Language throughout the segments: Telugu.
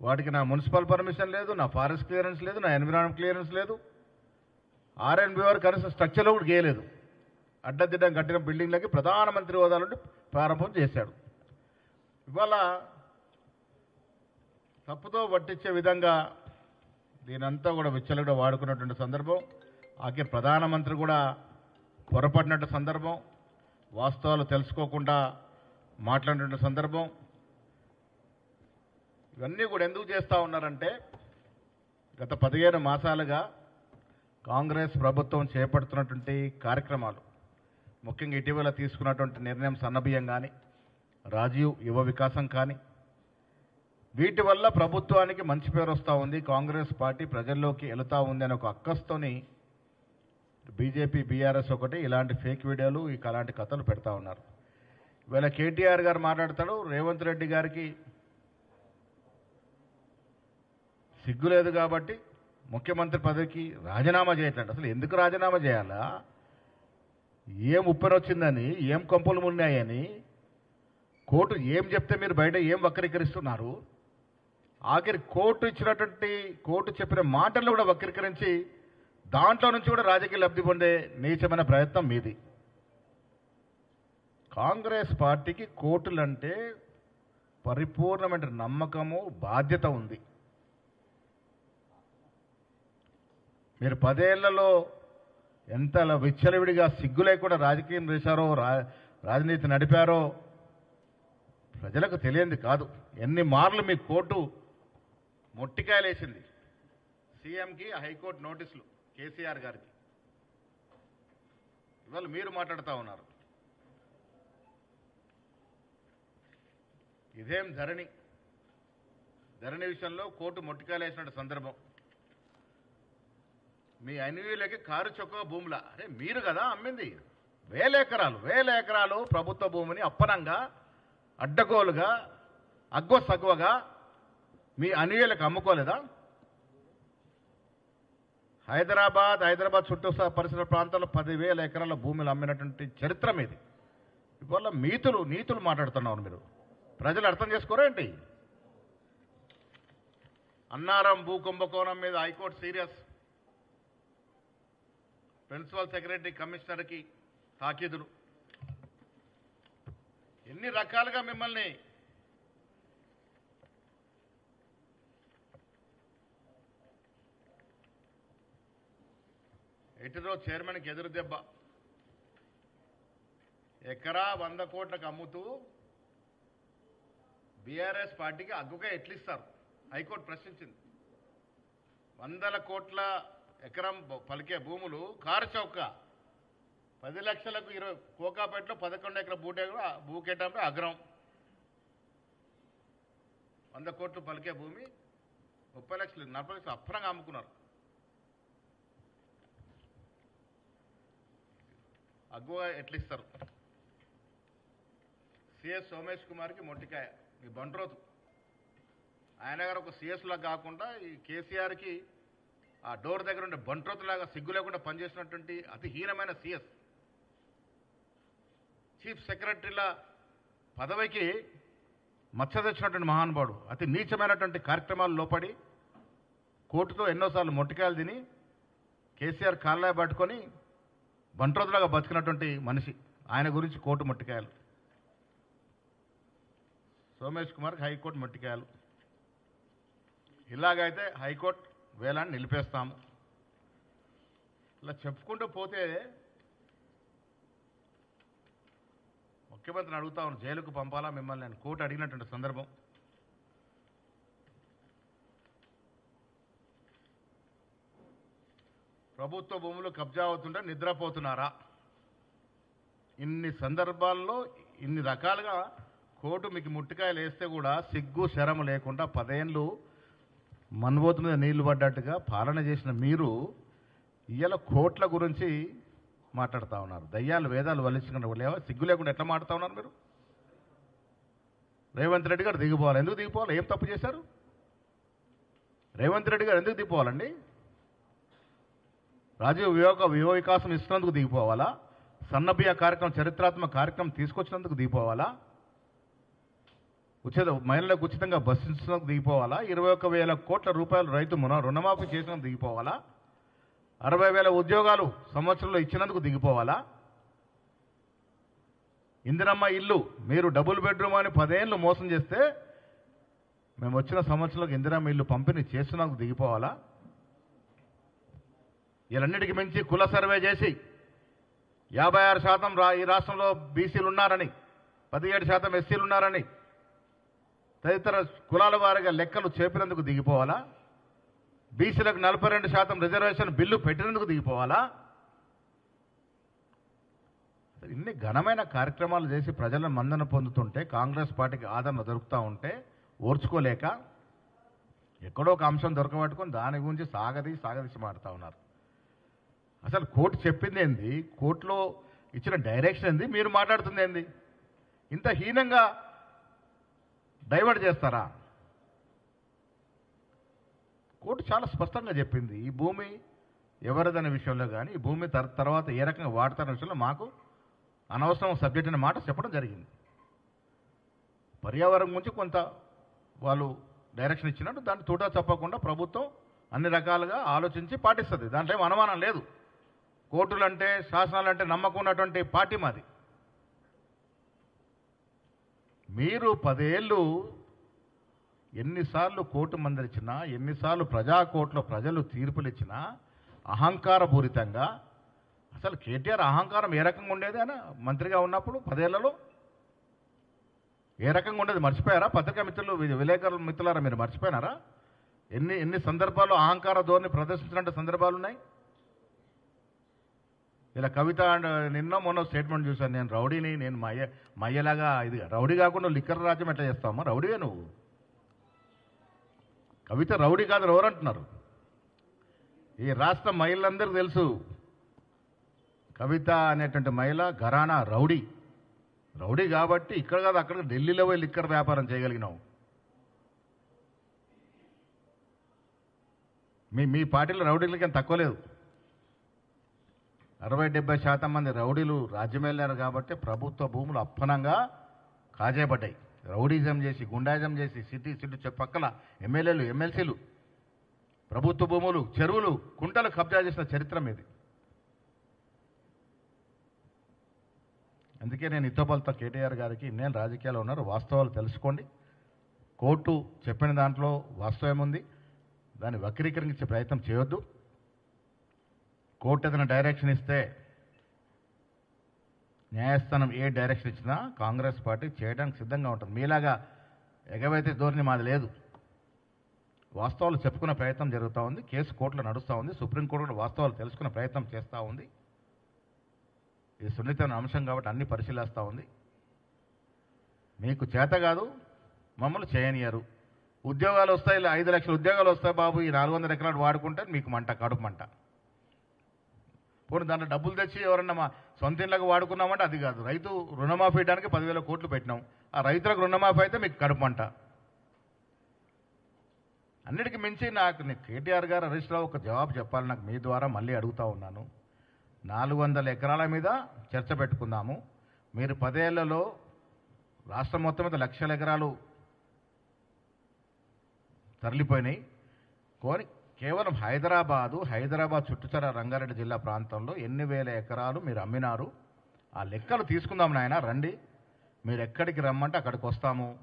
వాటికి నా మున్సిపల్ పర్మిషన్ లేదు నా ఫారెస్ట్ క్లియరెన్స్ లేదు నా ఎన్విరాన్మెంట్ క్లియరెన్స్ లేదు. ఆర్ఎన్బి వారు కనీసం స్ట్రక్చర్లో కూడా గేయలేదు. అడ్డదిడ్డం కట్టిన బిల్డింగ్లకి ప్రధానమంత్రి హోదా నుండి ప్రారంభం చేశాడు. ఇవాళ తప్పుతో పట్టించే విధంగా దీనంతా కూడా విచ్చలుగా వాడుకున్నటువంటి సందర్భం ఆఖరి ప్రధానమంత్రి కూడా పొరపడినట్టు సందర్భం వాస్తవాలు తెలుసుకోకుండా మాట్లాడినటువంటి సందర్భం ఇవన్నీ కూడా ఎందుకు చేస్తూ ఉన్నారంటే గత పదిహేను మాసాలుగా కాంగ్రెస్ ప్రభుత్వం చేపడుతున్నటువంటి కార్యక్రమాలు ముఖ్యంగా ఇటీవల తీసుకున్నటువంటి నిర్ణయం సన్నబియ్యం కానీ రాజీవ్ యువ వికాసం కానీ వీటి వల్ల ప్రభుత్వానికి మంచి పేరు వస్తూ ఉంది కాంగ్రెస్ పార్టీ ప్రజల్లోకి వెళుతూ ఉంది అనే ఒక అక్కస్తోని బీజేపీ బీఆర్ఎస్ ఒకటి ఇలాంటి ఫేక్ వీడియోలు ఇక అలాంటి కథలు పెడతా ఉన్నారు. ఇవాళ కేటీఆర్ గారు మాట్లాడతాడు రేవంత్ రెడ్డి గారికి సిగ్గు లేదు కాబట్టి ముఖ్యమంత్రి పదవికి రాజీనామా చేయట్లేదు అసలు ఎందుకు రాజీనామా చేయాలా? ఏం ఉప్పెనొచ్చిందని ఏం కొంపలు ఉన్నాయని కోర్టు ఏం చెప్తే మీరు బయట ఏం వక్రీకరిస్తున్నారు? ఆఖరి కోర్టు ఇచ్చినటువంటి కోర్టు చెప్పిన మాటలను కూడా వక్రీకరించి దాంట్లో నుంచి కూడా రాజకీయ లబ్ధి పొందే నీచమైన ప్రయత్నం మీది. కాంగ్రెస్ పార్టీకి కోర్టులంటే పరిపూర్ణమైన నమ్మకము బాధ్యత ఉంది. మీరు పదేళ్ళలో ఎంత విచ్చలవిడిగా సిగ్గు లేకుండా రాజకీయం చేశారో రా రాజనీతి నడిపారో ప్రజలకు తెలియంది కాదు. ఎన్ని మార్లు మీ కోర్టు మొట్టికాయలేసింది. సీఎంకి హైకోర్టు నోటీసులు కేసీఆర్ గారికి. ఇవాళ మీరు మాట్లాడుతూ ఉన్నారు. ఇదేం ధరణి? ధరణి విషయంలో కోర్టు మొట్టికాయలేసిన సందర్భం. మీ అన్వీలకి కారు చొక్క భూముల. అరే మీరు కదా అమ్మింది. వేల ఎకరాలు వేల ఎకరాలు ప్రభుత్వ భూమిని అప్పనంగా అడ్డగోలుగా అగ్గో సగ్వగా మీ అన్వీలకు అమ్ముకోలేదా? హైదరాబాద్ హైదరాబాద్ చుట్టూ పరిసర ప్రాంతాల్లో పదివేల ఎకరాల భూములు అమ్మినటువంటి చరిత్ర మీది. ఇవాళ మీతులు నీతులు మాట్లాడుతున్నారు మీరు. ప్రజలు అర్థం చేసుకోరా ఏంటి? అన్నారం భూ కుంభకోణం మీద high court serious. Principal secretary కమిషనర్కి తాకీదులు. ఎన్ని రకాలుగా మిమ్మల్ని ఎటురో చైర్మన్కి ఎదురు దెబ్బ. ఎకరా వంద కోట్లకు అమ్ముతూ బీఆర్ఎస్ పార్టీకి అగ్గుగా ఎట్లిస్తారు? హైకోర్టు ప్రశ్నించింది. వందల కోట్ల ఎకరం పలికే భూములు కారు చౌక. పది లక్షలకు ఇరవై కోకాపేటలో పదకొండు ఎకర భూటే భూకేటంపై అగ్రం. వంద కోట్లు పలికే భూమి ముప్పై లక్షలు నలభై లక్షలు అప్పనంగా అమ్ముకున్నారు. అగ్గువ ఎట్లిస్తారు? సిఎస్ సోమేష్ కుమార్కి మొట్టికాయ ఈ బండ్రోతు ఆయన గారు ఒక సిఎస్ లాగా కాకుండా ఈ కేసీఆర్కి ఆ డోర్ దగ్గర ఉండే బంట్రోతులాగా సిగ్గు లేకుండా పనిచేసినటువంటి అతి హీనమైన సిఎస్. చీఫ్ సెక్రటరీల పదవికి మచ్చ తెచ్చినటువంటి మహానుభావుడు. అతి నీచమైనటువంటి కార్యక్రమాలు లోపడి కోర్టుతో ఎన్నోసార్లు మొట్టికాయలు తిని కేసీఆర్ కాళ్ళ పట్టుకొని బంట్రోతులాగా బతికినటువంటి మనిషి. ఆయన గురించి కోర్టు మొట్టికాయలు. సోమేష్ కుమార్కి హైకోర్టు మొట్టికాయలు. ఇలాగైతే హైకోర్టు వేలాన్ని నిలిపేస్తాము. ఇలా చెప్పుకుంటూ పోతే ముఖ్యమంత్రిని అడుగుతా ఉన్నాను జైలుకు పంపాలా మిమ్మల్ని నేను కోర్టు అడిగినటువంటి సందర్భం. ప్రభుత్వ భూములు కబ్జా అవుతుంటే నిద్రపోతున్నారా? ఇన్ని సందర్భాల్లో ఇన్ని రకాలుగా కోర్టు మీకు ముట్టికాయలు వేస్తే కూడా సిగ్గు శరము లేకుండా పదేళ్ళు మన్బోతు మీద నీళ్ళు పడ్డట్టుగా పాలన చేసిన మీరు ఇవాళ కోట్ల గురించి మాట్లాడుతూ ఉన్నారు. దయ్యాలు వేదాలు వలించుకున్న లేవా? సిగ్గు లేకుండా ఎట్లా మాట్లాడుతూ ఉన్నారు మీరు? రేవంత్ రెడ్డి గారు దిగిపోవాలి. ఎందుకు దిగిపోవాలి? ఏం తప్పు చేశారు? రేవంత్ రెడ్డి గారు ఎందుకు దిగిపోవాలండి? రాజీవ్ వివేక యువ వికాసం ఇస్తున్నందుకు దిగిపోవాలా? సన్నబియ్య కార్యక్రమం చరిత్రాత్మక కార్యక్రమం తీసుకొచ్చినందుకు దిగిపోవాలా? ఉచిత మహిళలకు ఉచితంగా బస్సు ఇచ్చినందుకు దిగిపోవాలా? ఇరవై ఒక్క వేల కోట్ల రూపాయలు రైతు మున- రుణమాఫీ చేసినందుకు దిగిపోవాలా? అరవై వేల ఉద్యోగాలు సంవత్సరంలో ఇచ్చినందుకు దిగిపోవాలా? ఇందిరమ్మ ఇల్లు మీరు డబుల్ బెడ్రూమ్ అని పదేళ్ళు మోసం చేస్తే మేము వచ్చిన సంవత్సరంలో ఇందిరమ్మ ఇల్లు పంపిణీ చేస్తున్నందుకు దిగిపోవాలా? వీళ్ళన్నిటికి మించి కుల సర్వే చేసి యాభై ఆరు శాతం రా ఈ రాష్ట్రంలో బీసీలు ఉన్నారని పదిహేడు శాతం ఎస్సీలు ఉన్నారని తదితర కులాల వారిగా లెక్కలు చేపినందుకు దిగిపోవాలా? బీసీలకు నలభై రెండు శాతం రిజర్వేషన్ బిల్లు పెట్టినందుకు దిగిపోవాలా? ఇన్ని ఘనమైన కార్యక్రమాలు చేసి ప్రజలను మందన పొందుతుంటే కాంగ్రెస్ పార్టీకి ఆదరణ దొరుకుతూ ఉంటే ఓర్చుకోలేక ఎక్కడో ఒక అంశం దొరకబట్టుకొని దాని గురించి సాగది సాగదీసి మాడుతూ ఉన్నారు. అసలు కోర్టు చెప్పింది ఏంది? కోర్టులో ఇచ్చిన డైరెక్షన్ ఏంది? మీరు మాట్లాడుతుంది ఏంది? ఇంత హీనంగా డైవర్ట్ చేస్తారా? కోర్టు చాలా స్పష్టంగా చెప్పింది ఈ భూమి ఎవరిదనే విషయంలో కానీ ఈ భూమి తర్- తర్వాత ఏ రకంగా వాడతారనే విషయంలో మాకు అనవసరం సబ్జెక్ట్ అనే మాట చెప్పడం జరిగింది. పర్యావరణం గురించి కొంత వాళ్ళు డైరెక్షన్ ఇచ్చినట్టు దాన్ని తూటా తప్పకుండా ప్రభుత్వం అన్ని రకాలుగా ఆలోచించి పాటిస్తుంది. దాంట్లో ఏం అనుమానం లేదు. కోర్టులు అంటే శాసనాలు అంటే నమ్మకం ఉన్నటువంటి పార్టీ మాది. మీరు పదేళ్ళు ఎన్నిసార్లు కోర్టు మందలిచ్చినా ఎన్నిసార్లు ప్రజా ప్రజలు తీర్పులు ఇచ్చినా అహంకారపూరితంగా అసలు కేటీఆర్ అహంకారం ఏ రకంగా ఉండేది అని మంత్రిగా ఉన్నప్పుడు పదేళ్ళలో? ఏ రకంగా ఉండేది? మర్చిపోయారా? పత్రికా మిత్రులు వి- విలేకరుల మిత్రులారా మీరు మర్చిపోయినారా? ఎన్ని ఎన్ని సందర్భాల్లో అహంకార ధోరణి ప్రదర్శించినట్టు సందర్భాలు ఉన్నాయి ఇలా కవిత అండ్ నిన్న మొన్న స్టేట్మెంట్ చూశాను. నేను రౌడీని నేను మయ్య మయ్యలాగా ఇది రౌడీ కాకుండా లిక్కర్ రాజ్యం ఎట్లా చేస్తామా రౌడీవే నువ్వు. కవిత రౌడీ కాదు ఎవరంటున్నారు ఈ రాష్ట్ర మహిళలందరికీ తెలుసు కవిత అనేటువంటి మహిళ ఘరానా రౌడీ. రౌడీ కాబట్టి ఇక్కడ కాదు అక్కడ ఢిల్లీలో పోయి లిక్కర్ వ్యాపారం చేయగలిగినావు. మీ మీ పార్టీలో రౌడీలకి ఏం తక్కువ లేదు. అరవై డెబ్బై శాతం మంది రౌడీలు రాజ్యం వెళ్ళారు కాబట్టి ప్రభుత్వ భూములు అప్పనంగా కాజేయబడ్డాయి. రౌడీజం చేసి గుండాయిజం చేసి సిటీ సిటీ పక్కల ఎమ్మెల్యేలు ఎమ్మెల్సీలు ప్రభుత్వ భూములు చెరువులు కుంటలు కబ్జా చేసిన చరిత్ర మీది. అందుకే నేను ఇతోపలతో కేటీఆర్ గారికి నేను రాజకీయాల్లో ఉన్నారు వాస్తవాలు తెలుసుకోండి. కోర్టు చెప్పిన దాంట్లో వాస్తవం ఉంది దాన్ని వక్రీకరించే ప్రయత్నం చేయొద్దు. కోర్టు ఏదైనా డైరెక్షన్ ఇస్తే న్యాయస్థానం ఏ డైరెక్షన్ ఇచ్చినా కాంగ్రెస్ పార్టీ చేయడానికి సిద్ధంగా ఉంటుంది. మీలాగా ఎగవైతే ధోరణి మాది లేదు. వాస్తవాలు చెప్పుకునే ప్రయత్నం జరుగుతూ ఉంది. కేసు కోర్టులో నడుస్తూ ఉంది. సుప్రీంకోర్టు కూడా వాస్తవాలు తెలుసుకునే ప్రయత్నం చేస్తూ ఉంది. ఇది సున్నితమైన అంశం కాబట్టి అన్ని పరిశీలిస్తూ ఉంది. మీకు చేత కాదు మమ్మల్ని చేయనియరు ఉద్యోగాలు వస్తాయి ఇలా ఐదు లక్షల ఉద్యోగాలు వస్తాయి బాబు. ఈ నాలుగు వందల ఎకరాలు వాడుకుంటే మీకు మంట కడుపు మంట. పోనీ దాంట్లో డబ్బులు తెచ్చి ఎవరన్నా మా సొంత ఇళ్ళకి వాడుకున్నామంటే అది కాదు. రైతు రుణమాఫీ ఇవ్వడానికి పదివేల కోట్లు పెట్టినాం. ఆ రైతులకు రుణమాఫీ అయితే మీకు కడుపు అంట అన్నిటికీ మించి నాకు కేటీఆర్ గారు హరీష్ రావు ఒక జవాబు చెప్పాలి నాకు మీ ద్వారా మళ్ళీ అడుగుతా ఉన్నాను. నాలుగు వందల ఎకరాల మీద చర్చ పెట్టుకుందాము. మీరు పదేళ్ళలో రాష్ట్రం మొత్తం మీద లక్షల ఎకరాలు తరలిపోయినాయి. కోరి కేవలం హైదరాబాదు హైదరాబాద్ చుట్టుచర రంగారెడ్డి జిల్లా ప్రాంతంలో ఎన్ని వేల ఎకరాలు మీరు అమ్మినారు? ఆ లెక్కలు తీసుకుందాం నాయన రండి. మీరు ఎక్కడికి రమ్మంటే అక్కడికి వస్తాము.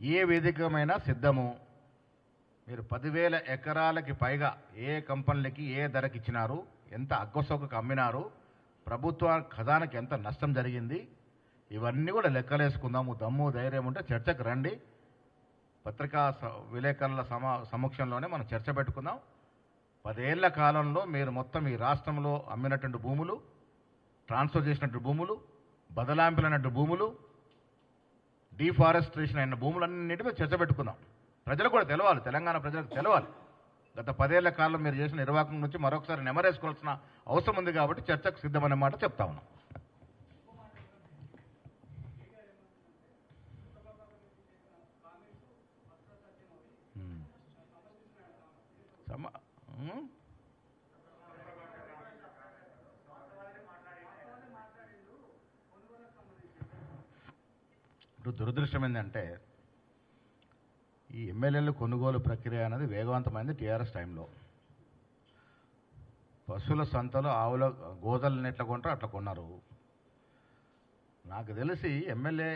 ఏ వేదికమైనా సిద్ధము. మీరు పదివేల ఎకరాలకి పైగా ఏ కంపెనీలకి ఏ ధరకి ఇచ్చినారు? ఎంత అగ్గసొక్కకు అమ్మినారు? ప్రభుత్వ ఖజానకి ఎంత నష్టం జరిగింది? ఇవన్నీ కూడా లెక్కలేసుకుందాము. దమ్ము ధైర్యం ఉంటే చర్చకు రండి. పత్రికా స- విలేకరుల సమా సమక్షంలోనే మనం చర్చ పెట్టుకుందాం. పదేళ్ళ కాలంలో మీరు మొత్తం ఈ రాష్ట్రంలో అమ్మినటువంటి భూములు ట్రాన్స్ఫర్ చేసినట్టు భూములు బదలాంపులైనట్టు భూములు డీఫారెస్ట్రేషన్ అయిన భూములన్నిటి మీద చర్చ పెట్టుకుందాం. ప్రజలు కూడా తెలవాలి తెలంగాణ ప్రజలకు తెలవాలి. గత పదేళ్ళ కాలంలో మీరు చేసిన నిర్వాహకం నుంచి మరొకసారి నెమరేసుకోవాల్సిన అవసరం ఉంది కాబట్టి చర్చకు సిద్ధమనే మాట చెప్తా ఉన్నాం. సమ ఇప్పుడు దురదృష్టం ఏంటంటే ఈ ఎమ్మెల్యేలు కొనుగోలు ప్రక్రియ అనేది వేగవంతమైంది టీఆర్ఎస్ టైంలో. పశువుల సంతలో ఆవుల గోదలను ఎట్లా కొంటారో అట్లా కొన్నారు. నాకు తెలిసి ఎమ్మెల్యే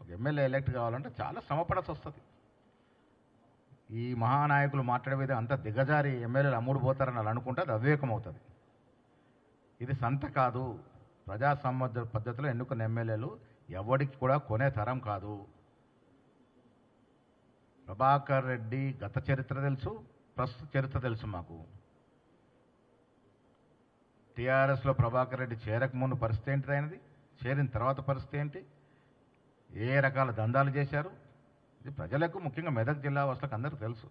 ఒక ఎమ్మెల్యే ఎలక్ట్ కావాలంటే చాలా శ్రమపడాల్సి వస్తుంది. ఈ మహానాయకులు మాట్లాడే విధంగా అంత దిగజారి ఎమ్మెల్యేలు అమ్ముడు పోతారని వాళ్ళు అనుకుంటే అది అవివేకం అవుతుంది ఇది సంత కాదు. ప్రజాసమ్మత పద్ధతిలో ఎన్నుకున్న ఎమ్మెల్యేలు ఎవరికి కూడా కొనే తరం కాదు. ప్రభాకర్ రెడ్డి గత చరిత్ర తెలుసు ప్రస్తుత చరిత్ర తెలుసు మాకు. టీఆర్ఎస్లో ప్రభాకర్ రెడ్డి చేరకముందు పరిస్థితి ఏంటిదైనది చేరిన తర్వాత పరిస్థితి ఏంటి? ఏ రకాల దందాలు చేశారు? ఇది ప్రజలకు ముఖ్యంగా మెదక్ జిల్లా వాసులకు అందరికీ తెలుసు.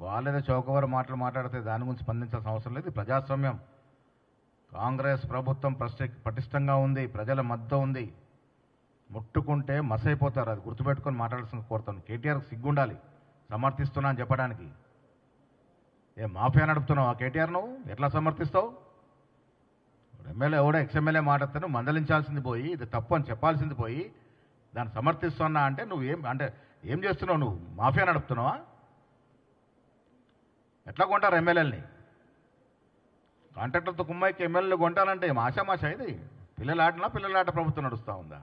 వాళ్ళేదో చౌకవారు మాటలు మాట్లాడితే దాని గురించి స్పందించాల్సిన అవసరం లేదు. ప్రజాస్వామ్యం కాంగ్రెస్ ప్రభుత్వం పటిష్టంగా ఉంది ప్రజల మద్దతు ఉంది. ముట్టుకుంటే మసైపోతారు. అది గుర్తుపెట్టుకొని మాట్లాడాల్సిన కోరుతాను. కేటీఆర్కి సిగ్గుండాలి. సమర్థిస్తున్నా అని చెప్పడానికి. ఏ మాఫియా నడుపుతున్నావు ఆ కేటీఆర్ నువ్వు? ఎట్లా సమర్థిస్తావు? ఎమ్మెల్యే ఎవడో ఎక్స్ఎమ్మెల్యే మాట్లాడతాను మందలించాల్సింది పోయి ఇది తప్పు అని చెప్పాల్సింది పోయి దాన్ని సమర్థిస్తున్నా అంటే నువ్వు ఏం అంటే ఏం చేస్తున్నావు నువ్వు? మాఫియా నడుపుతున్నావా? ఎట్లా కొంటారు ఎమ్మెల్యేలని? కాంట్రాక్టర్తో కుమ్మాయికి ఎమ్మెల్యేలు కొంటానంటే ఏం ఆశామాష ఇది? పిల్లలాటనా పిల్లలాట ప్రభుత్వం నడుస్తూ ఉందా?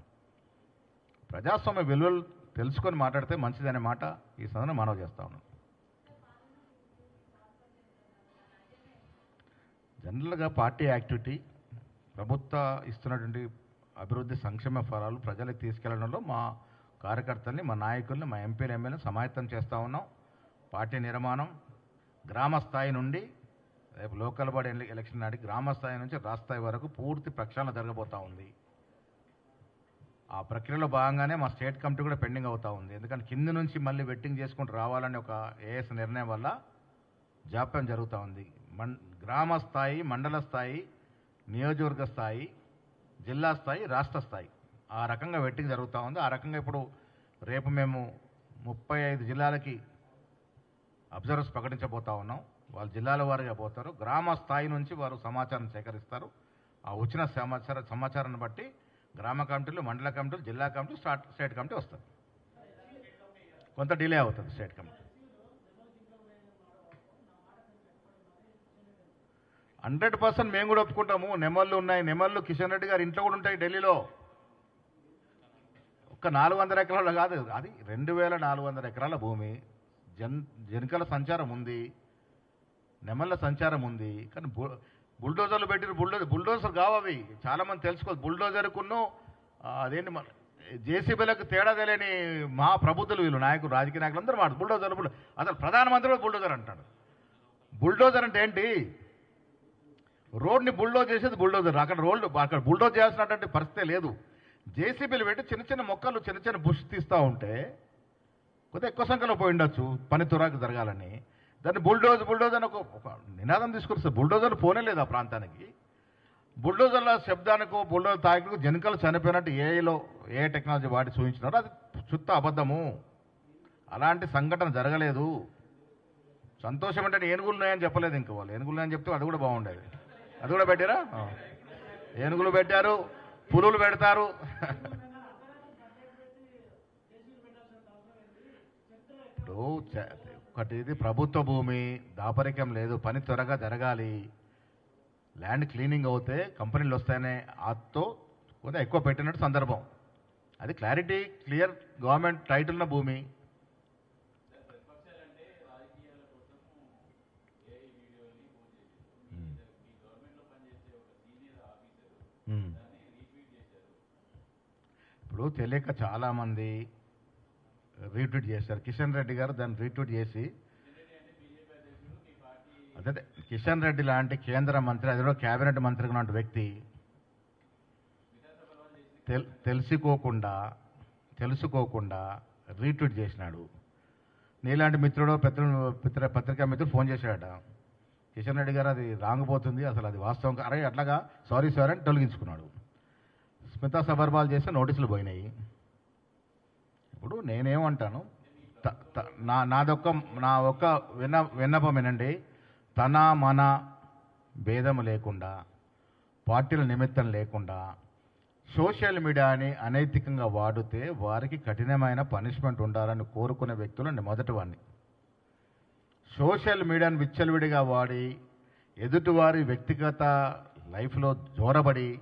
ప్రజాస్వామ్య విలువలు తెలుసుకొని మాట్లాడితే మంచిదనే మాట ఈ సదన మనవి చేస్తా ఉన్నాను జనరల్గా పార్టీ యాక్టివిటీ ప్రభుత్వ ఇస్తున్నటువంటి అభివృద్ధి సంక్షేమ ఫలాలు ప్రజలకు తీసుకెళ్ళడంలో మా కార్యకర్తల్ని మా నాయకుల్ని మా ఎంపీలు ఎమ్మెల్యే సమాయత్తం చేస్తూ ఉన్నాం. పార్టీ నిర్మాణం గ్రామ స్థాయి నుండి రేపు లోకల్ బాడీ ఎలక్షన్ నాటి గ్రామ స్థాయి నుంచి రాష్ట్ర వరకు పూర్తి ప్రక్షాళన జరగబోతా ఉంది. ఆ ప్రక్రియలో భాగంగానే మా స్టేట్ కమిటీ కూడా పెండింగ్ అవుతూ ఉంది. ఎందుకంటే కింది నుంచి మళ్ళీ వెట్టింగ్ చేసుకుంటూ రావాలనే ఒక ఏఎస్ నిర్ణయం వల్ల జాప్యం జరుగుతూ ఉంది. మన్ గ్రామ స్థాయి మండల స్థాయి నియోజకవర్గ స్థాయి జిల్లా స్థాయి రాష్ట్ర స్థాయి. ఆ రకంగా వెట్టింగ్ జరుగుతూ ఉంది. ఆ రకంగా ఇప్పుడు రేపు మేము ముప్పై ఐదు జిల్లాలకి అబ్జర్వర్స్ ప్రకటించబోతా ఉన్నాం. వాళ్ళు జిల్లాల వారిగా పోతారు. గ్రామ స్థాయి నుంచి వారు సమాచారం సేకరిస్తారు. ఆ వచ్చిన సమాచార సమాచారాన్ని బట్టి గ్రామ కమిటీలు మండల కమిటీలు జిల్లా కమిటీ స్టార్ట్ స్టేట్ కమిటీ వస్తుంది కొంత డిలే అవుతుంది స్టేట్ కమిటీ. హండ్రెడ్ పర్సెంట్ మేము కూడా ఒప్పుకుంటాము. నెమళ్ళు ఉన్నాయి. నెమళ్ళు కిషన్ రెడ్డి గారి ఇంట్లో కూడా ఉంటాయి ఢిల్లీలో. ఒక్క నాలుగు వందల ఎకరాలు కాదు. అది రెండు వేల నాలుగు వందల ఎకరాల భూమి. జన్ జనకల సంచారం ఉంది. నెమళ్ళ సంచారం ఉంది. కానీ బు- బుల్డోజర్లు పెట్టిన బుల్డోజర్ బుల్డోజర్ కావవి చాలా మంది తెలుసుకోదు బుల్డోజర్కును అదేంటి మన జేసీబీలకు తేడా తెలియని మా ప్రభుత్వలు వీళ్ళు నాయకులు రాజకీయ నాయకులు అందరూ మాట బుల్డోజర్ బుల్డో అసలు ప్రధానమంత్రి కూడా బుల్డోజర్ అంటాడు. బుల్డోజర్ అంటే ఏంటి? రోడ్ని బుల్డోజ్ చేసేది బుల్డోజర్. అక్కడ రోడ్ అక్కడ బుల్డోజ్ చేయాల్సినటువంటి పరిస్థితే లేదు. జేసీబీలు పెట్టి చిన్న చిన్న మొక్కలు చిన్న చిన్న బుష్ తీస్తూ ఉంటే కొద్దిగా ఎక్కువ సంఖ్యలో పోయి ఉండొచ్చు. పని తురాకు జరగాలని. దాన్ని బుల్డోజ్ బుల్డోజ్ అని ఒక నినాదం తీసుకొస్తారు బుల్డోజర్లు పోనే లేదు ఆ ప్రాంతానికి. బుల్డోజర్ల శబ్దానికి బుల్డోజర్ తాకికు జనకలు చనిపోయినట్టు ఏఐలో ఏ టెక్నాలజీ వాడి చూపించినారో. అది చుత్త అబద్ధము. అలాంటి సంఘటన జరగలేదు. సంతోషం అంటే ఏనుగులు ఉన్నాయని చెప్పలేదు ఇంక వాళ్ళు. ఏనుగులు ఉన్నాయని చెప్తే అది కూడా బాగుండేది. అది కూడా పెట్టారా? ఏనుగులు పెట్టారు. పులులు పెడతారు. ఇప్పుడు ఒకటి ఇది ప్రభుత్వ భూమి దాపరికం లేదు పని త్వరగా జరగాలి. ల్యాండ్ క్లీనింగ్ అవుతే కంపెనీలు వస్తాయనే ఆతో కొంత ఎక్కువ పెట్టినట్టు సందర్భం. అది క్లారిటీ క్లియర్ గవర్నమెంట్ టైటిల్ ఉన్న భూమి. ఇప్పుడు తెలియక చాలామంది రీట్వీట్ చేశారు. కిషన్ రెడ్డి గారు దాన్ని రీట్వీట్ చేసి అదే కిషన్ రెడ్డి లాంటి కేంద్ర మంత్రి అది కూడా కేబినెట్ మంత్రి లాంటి వ్యక్తి తెల్ తెలుసుకోకుండా తెలుసుకోకుండా రీట్వీట్ చేసినాడు. నీలాంటి మిత్రుడు పెద్ద పిత్ర పత్రికా మిత్రుడు ఫోన్ చేశాడట. కిషన్ రెడ్డి గారు అది రాంగిపోతుంది అసలు అది వాస్తవం అరే అట్లాగా సారీ సారీ అని తొలగించుకున్నాడు. స్మితా సబర్బాల్ చేస్తే నోటీసులు పోయినాయి. ఇప్పుడు నేనేమంటాను? త- త- నా నాదొక్క నా ఒక్క విన్న విన్నపం ఏనండి తన మన భేదం లేకుండా పార్టీల నిమిత్తం లేకుండా సోషల్ మీడియాని అనైతికంగా వాడితే వారికి కఠినమైన పనిష్మెంట్ ఉండాలని కోరుకునే వ్యక్తులు నేను మొదటి వాడిని సోషల్ మీడియాను విచ్చలవిడిగా వాడి ఎదుటివారి వ్యక్తిగత లైఫ్లో జోరబడి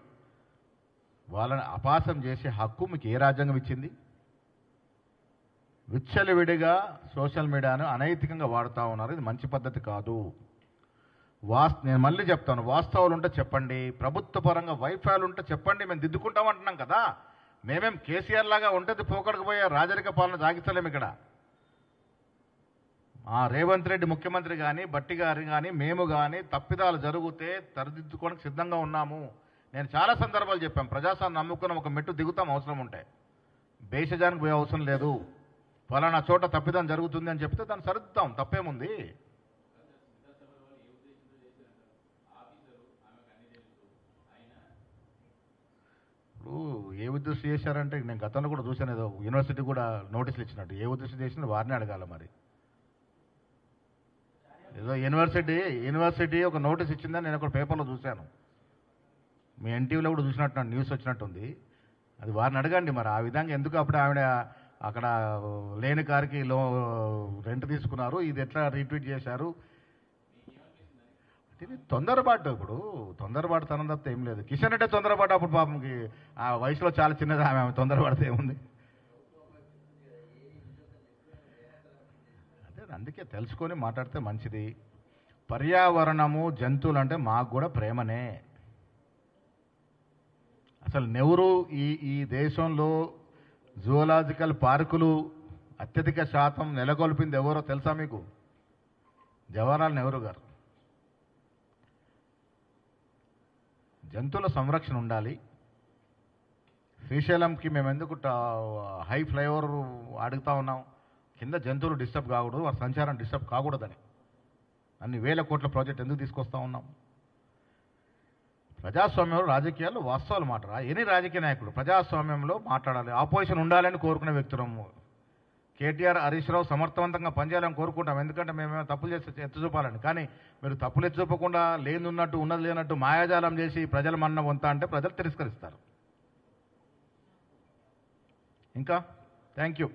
వాళ్ళని అపాసం చేసే హక్కు మీకు ఏ రాజ్యాంగం ఇచ్చింది? విచ్చలవిడిగా సోషల్ మీడియాను అనైతికంగా వాడుతూ ఉన్నారు. ఇది మంచి పద్ధతి కాదు. వాస్ నేను మళ్ళీ చెప్తాను. వాస్తవాలు ఉంటే చెప్పండి. ప్రభుత్వ పరంగా వైఫల్యాలు ఉంటే చెప్పండి. మేము దిద్దుకుంటాం అంటున్నాం కదా. మేమేం కేసీఆర్ లాగా ఉంటుంది పోకడకపోయే రాజరిక పాలన సాగిస్తలేము ఇక్కడ. ఆ రేవంత్ రెడ్డి ముఖ్యమంత్రి కానీ బట్టి గారు కానీ మేము కానీ తప్పిదాలు జరిగితే తరదిద్దుకోవడానికి సిద్ధంగా ఉన్నాము. నేను చాలా సందర్భాలు చెప్పాం. ప్రజాస్వామ్యం నమ్ముకున్న ఒక మెట్టు దిగుతాం అవసరం ఉంటే. భేషజానికి పోయే అవసరం లేదు. ఫలానా చోట తప్పిదం జరుగుతుంది అని చెప్తే దాన్ని సరిద్దాం తప్పేముంది? ఇప్పుడు ఏ ఉద్దేశం చేశారంటే నేను గతంలో కూడా చూశాను ఏదో యూనివర్సిటీ కూడా నోటీసులు ఇచ్చినట్టు. ఏ ఉద్దేశం చేసింది వారిని అడగాల మరి. ఏదో యూనివర్సిటీ యూనివర్సిటీ ఒక నోటీస్ ఇచ్చిందని నేను ఒక పేపర్లో చూశాను. మీ ఎన్టీవీలో కూడా చూసినట్టు న్యూస్ వచ్చినట్టుంది. అది వారిని అడగండి మరి. ఆ విధంగా ఎందుకు అప్పుడు ఆవిడ అక్కడ లేని కారుకి లో రెంట్ తీసుకున్నారు. ఇది ఎట్లా రీట్వీట్ చేశారు? ఇది తొందరపాటు ఇప్పుడు తొందరపాటు తనం తప్ప ఏం లేదు. కిషన్ రెడ్డి తొందరపాటు అప్పుడు పాపంకి ఆ వయసులో చాలా చిన్నది ఆమె ఆమె తొందరపడితే ఏముంది? అదే అందుకే తెలుసుకొని మాట్లాడితే మంచిది. పర్యావరణము జంతువులు అంటే మాకు కూడా ప్రేమనే. అసలు నెహ్రూ ఈ ఈ దేశంలో జువలాజికల్ పార్కులు అత్యధిక శాతం నెలకొల్పింది ఎవరో తెలుసా మీకు? జవహర్లాల్ నెహ్రూ గారు. జంతువుల సంరక్షణ ఉండాలి. శ్రీశైలంకి మేము ఎందుకు హై ఫ్లైఓవర్ అడుగుతా ఉన్నాం? కింద జంతువులు డిస్టర్బ్ కాకూడదు వారి సంచారం డిస్టర్బ్ కాకూడదని. అన్ని వేల కోట్ల ప్రాజెక్ట్ ఎందుకు తీసుకొస్తా ఉన్నాం? ప్రజాస్వామ్యంలో రాజకీయాలు వాస్తవాలు మాట్లాడాలి ఎన్ని రాజకీయ నాయకుడు ప్రజాస్వామ్యంలో మాట్లాడాలి? ఆపోజిషన్ ఉండాలని కోరుకునే వ్యక్తులము కేటీఆర్ హరీష్ రావు సమర్థవంతంగా పనిచేయాలని కోరుకుంటాం. ఎందుకంటే మేమేమో తప్పులు చేస్తే ఎత్తు చూపాలని. కానీ మీరు తప్పులు ఎత్తు చూపకుండా లేనున్నట్టు ఉన్నది లేనట్టు మాయాజాలం చేసి ప్రజల మన్న వంత అంటే ప్రజలు తిరస్కరిస్తారు. ఇంకా? Thank you.